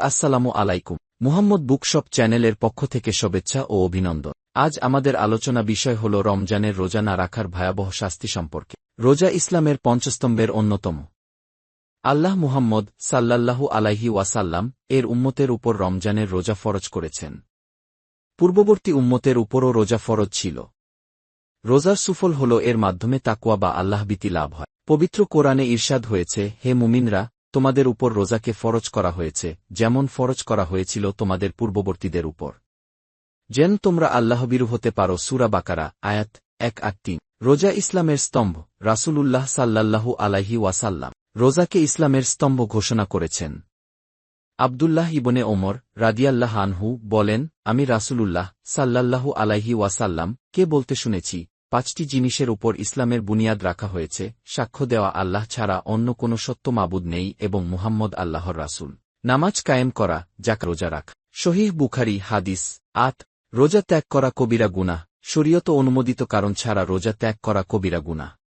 আসসালামু আলাইকুম। মুহাম্মদ বুকশপ চ্যানেলের পক্ষ থেকে শুভেচ্ছা ও অভিনন্দন। আজ আমাদের আলোচনা বিষয় হল রমজানের রোজা না রাখার ভয়াবহ শাস্তি সম্পর্কে। রোজা ইসলামের পঞ্চস্তম্ভের অন্যতম। আল্লাহ মুহাম্মদ সাল্লাল্লাহু আলাইহি ওয়াসাল্লাম এর উম্মতের উপর রমজানের রোজা ফরজ করেছেন। পূর্ববর্তী উম্মতের উপরও রোজা ফরজ ছিল। রোজার সুফল হল এর মাধ্যমে তাকুয়া বা আল্লাহবিতি লাভ হয়। পবিত্র কোরআনে ঈর্ষাদ হয়েছে, হে মুমিনরা তোমাদের উপর রোজাকে ফরজ করা হয়েছে, যেমন ফরজ করা হয়েছিল তোমাদের পূর্ববর্তীদের উপর। যেন তোমরা আল্লাহবিরু হতে পারো, সুরা বাকারা, আয়াত এক আট তিন। রোজা ইসলামের স্তম্ভ, রাসূলুল্লাহ সাল্লাল্লাহু আলাইহি ওয়াসাল্লাম। রোজাকে ইসলামের স্তম্ভ ঘোষণা করেছেন। আবদুল্লাহ ইবনে ওমর রাদিয়াল্লাহ আনহু বলেন, আমি রাসূলুল্লাহ সাল্লাল্লাহু আলাইহি ওয়াসাল্লাম কে বলতে শুনেছি পাঁচটি জিনিসের উপর ইসলামের বুনিয়াদ রাখা হয়েছে, সাক্ষ্য দেওয়া আল্লাহ ছাড়া অন্য কোনো সত্য মাবুদ নেই এবং মুহাম্মদ আল্লাহর রাসূল। নামাজ কায়েম করা, যাক, রোজা রাখ। শহীহ বুখারি, হাদিস, আত, রোজা ত্যাগ করা কবিরা গুনা শরীয়ত অনুমোদিত কারণ ছাড়া রোজা ত্যাগ করা কবিরা গুনা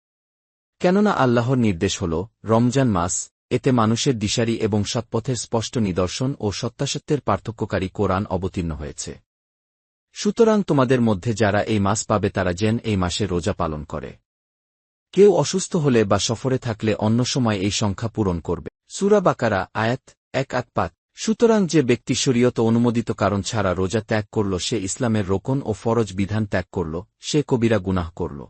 কেননা আল্লাহর নির্দেশ হল, রমজান মাস, এতে মানুষের দিশারি এবং সৎপথের স্পষ্ট নিদর্শন ও সত্যাসত্যের পার্থক্যকারী কোরআন অবতীর্ণ হয়েছে। সুতরাং তোমাদের মধ্যে যারা এই মাস পাবে তারা যেন এই মাসে রোজা পালন করে। কেউ অসুস্থ হলে বা সফরে থাকলে অন্য সময় এই সংখ্যা পূরণ করবে। সুরা বাকারা, আয়াত এক আত পাত সুতরাং যে ব্যক্তি শরীয়ত অনুমোদিত কারণ ছাড়া রোজা ত্যাগ করল, সে ইসলামের রোকন ও ফরজ বিধান ত্যাগ করল, সে কবিরা গুনাহ করল।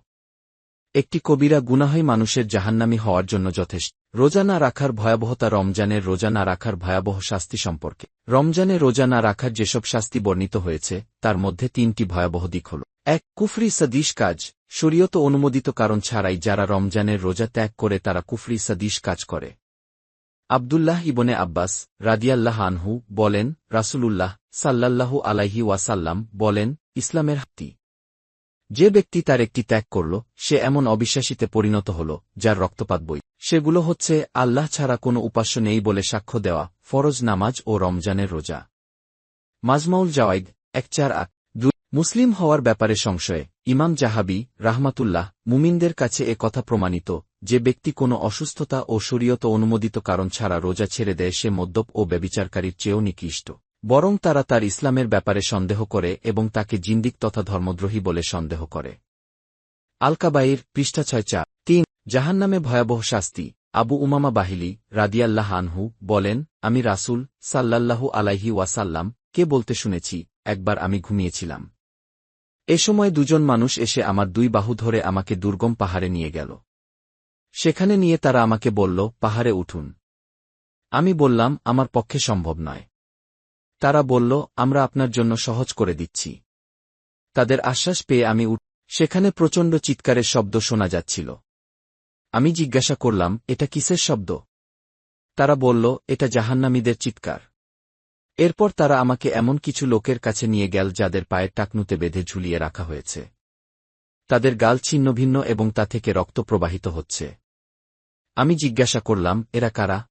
একটি কবিরা গুনাহই মানুষের জাহান্নামি হওয়ার জন্য যথেষ্ট। রোজা না রাখার ভয়াবহতা রমজানের রোজা না রাখার ভয়াবহ শাস্তি সম্পর্কে। রমজানে রোজা না রাখার যেসব শাস্তি বর্ণিত হয়েছে, তার মধ্যে তিনটি ভয়াবহ দিক হল। এক, কুফরি সাদিশ কাজ। শরীয়ত অনুমোদিত কারণ ছাড়াই যারা রমজানের রোজা ত্যাগ করে, তারা কুফরি সাদিশ কাজ করে। আবদুল্লাহ ইবনে আব্বাস রাদিয়াল্লাহ আনহু বলেন, রাসূলুল্লাহ সাল্লাল্লাহু আলাইহি ওয়াসাল্লাম বলেন, ইসলামের হাতি। যে ব্যক্তি তার একটি ত্যাগ করল, সে এমন অবিশ্বাসীতে পরিণত হল, যার রক্তপাত বই। সেগুলো হচ্ছে, আল্লাহ ছাড়া কোনো উপাস্য নেই বলে সাক্ষ্য দেওয়া, ফরজ নামাজ ও রমজানের রোজা। মাজমাউল জাওয়াইদ, এক চার আট মুসলিম হওয়ার ব্যাপারে সংশয়ে, ইমাম জাহাবি, রাহমাতুল্লাহ, মুমিনদের কাছে এ কথা প্রমাণিত, যে ব্যক্তি কোনো অসুস্থতা ও শরীয়ত অনুমোদিত কারণ ছাড়া রোজা ছেড়ে দেয়, সে মদ্যপ ও ব্যবিচারকারীর চেয়েও নিকৃষ্ট। বরং তারা তার ইসলামের ব্যাপারে সন্দেহ করে এবং তাকে জিন্দিক তথা ধর্মদ্রোহী বলে সন্দেহ করে। আলকাবাইর পৃষ্ঠা ছয় চা তিন জাহান্নামে ভয়াবহ শাস্তি। আবু উমামা বাহিলি রাদিয়াল্লাহ আনহু বলেন, আমি রাসুল সাল্লাল্লাহু আলাইহি ওয়াসাল্লাম কে বলতে শুনেছি, একবার আমি ঘুমিয়েছিলাম। এ সময় দুজন মানুষ এসে আমার দুই বাহু ধরে আমাকে দুর্গম পাহাড়ে নিয়ে গেল। সেখানে নিয়ে তারা আমাকে বলল, পাহাড়ে উঠুন। আমি বললাম, আমার পক্ষে সম্ভব নয়। তারা বলল, আমরা আপনার জন্য সহজ করে দিচ্ছি। তাদের আশ্বাস পেয়ে আমি উঠ সেখানে প্রচণ্ড চিৎকারের শব্দ শোনা যাচ্ছিল। আমি জিজ্ঞাসা করলাম, এটা কিসের শব্দ? তারা বলল, এটা জাহান্নামীদের চিৎকার। এরপর তারা আমাকে এমন কিছু লোকের কাছে নিয়ে গেল যাদের পায়ের টাকনুতে বেঁধে ঝুলিয়ে রাখা হয়েছে। তাদের গাল ছিন্নভিন্ন এবং তা থেকে রক্ত প্রবাহিত হচ্ছে। আমি জিজ্ঞাসা করলাম, এরা কারা?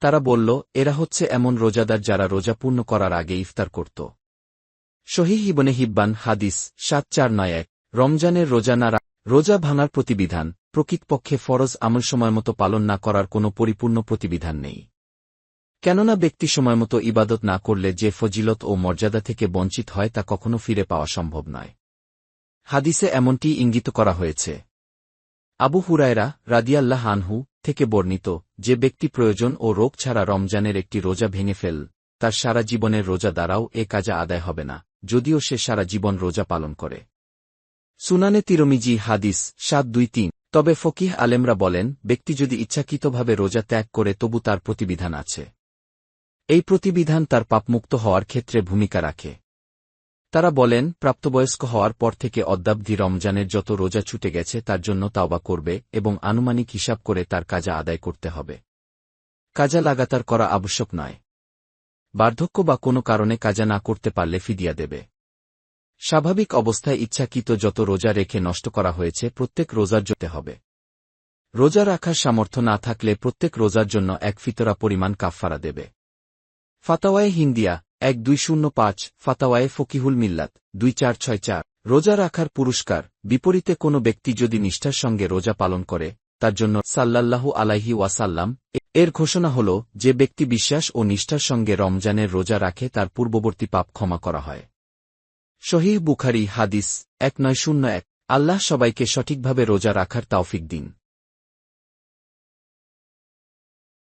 তারা বলল, এরা হচ্ছে এমন রোজাদার যারা রোজা পূর্ণ করার আগে ইফতার করত। শহী হিবনে হিব্বান হাদিস সাত চার নয় এক, রমজানের রোজা না রোজা ভাঙার প্রতিবিধান প্রকৃতপক্ষে ফরজ আমল সময়মতো পালন না করার কোনো পরিপূর্ণ প্রতিবিধান নেই। কেননা ব্যক্তি সময়মতো ইবাদত না করলে যে ফজিলত ও মর্যাদা থেকে বঞ্চিত হয় তা কখনো ফিরে পাওয়া সম্ভব নয়। হাদিসে এমনটি ইঙ্গিত করা হয়েছে। আবু হুরায়রা রাদিয়াল্লাহ আনহু থেকে বর্ণিত, যে ব্যক্তি প্রয়োজন ও রোগ ছাড়া রমজানের একটি রোজা ভেঙে ফেল, তার সারা জীবনের রোজা দ্বারাও এ কাজা আদায় হবে না, যদিও সে সারা জীবন রোজা পালন করে। সুনানে তিরমিজি হাদিস সাত দুই তিন। তবে ফকিহ আলেমরা বলেন, ব্যক্তি যদি ইচ্ছাকৃতভাবে রোজা ত্যাগ করে তবু তার প্রতিবিধান আছে। এই প্রতিবিধান তার পাপমুক্ত হওয়ার ক্ষেত্রে ভূমিকা রাখে। তারা বলেন, প্রাপ্তবয়স্ক হওয়ার পর থেকে অদ্যাবধি রমজানের যত রোজা ছুটে গেছে তার জন্য তাওবা করবে এবং আনুমানিক হিসাব করে তার কাজা আদায় করতে হবে। কাজা লাগাতার করা আবশ্যক নয়। বার্ধক্য বা কোনো কারণে কাজা না করতে পারলে ফিদিয়া দেবে। স্বাভাবিক অবস্থায় ইচ্ছাকৃত যত রোজা রেখে নষ্ট করা হয়েছে, প্রত্যেক রোজার যেতে হবে। রোজা রাখার সামর্থ্য না থাকলে প্রত্যেক রোজার জন্য এক ফিতরা পরিমাণ কাফফারা দেবে। ফাতাওয়ায়ে হিন্দিয়া, এক দুই শূন্য পাঁচ, ফাতাওয়ায়ে ফকিহুল মিল্লাত, দুই চার ছয় চার। রোজা রাখার পুরস্কার, বিপরীতে কোনো ব্যক্তি যদি নিষ্ঠার সঙ্গে রোজা পালন করে, তার জন্য সাল্লাল্লাহু আলাইহি ওয়াসাল্লাম এর ঘোষণা হল, যে ব্যক্তি বিশ্বাস ও নিষ্ঠার সঙ্গে রমজানের রোজা রাখে, তার পূর্ববর্তী পাপ ক্ষমা করা হয়। শহীহ বুখারি হাদিস এক নয় শূন্য এক। আল্লাহ সবাইকে সঠিকভাবে রোজা রাখার তাওফিক দিন।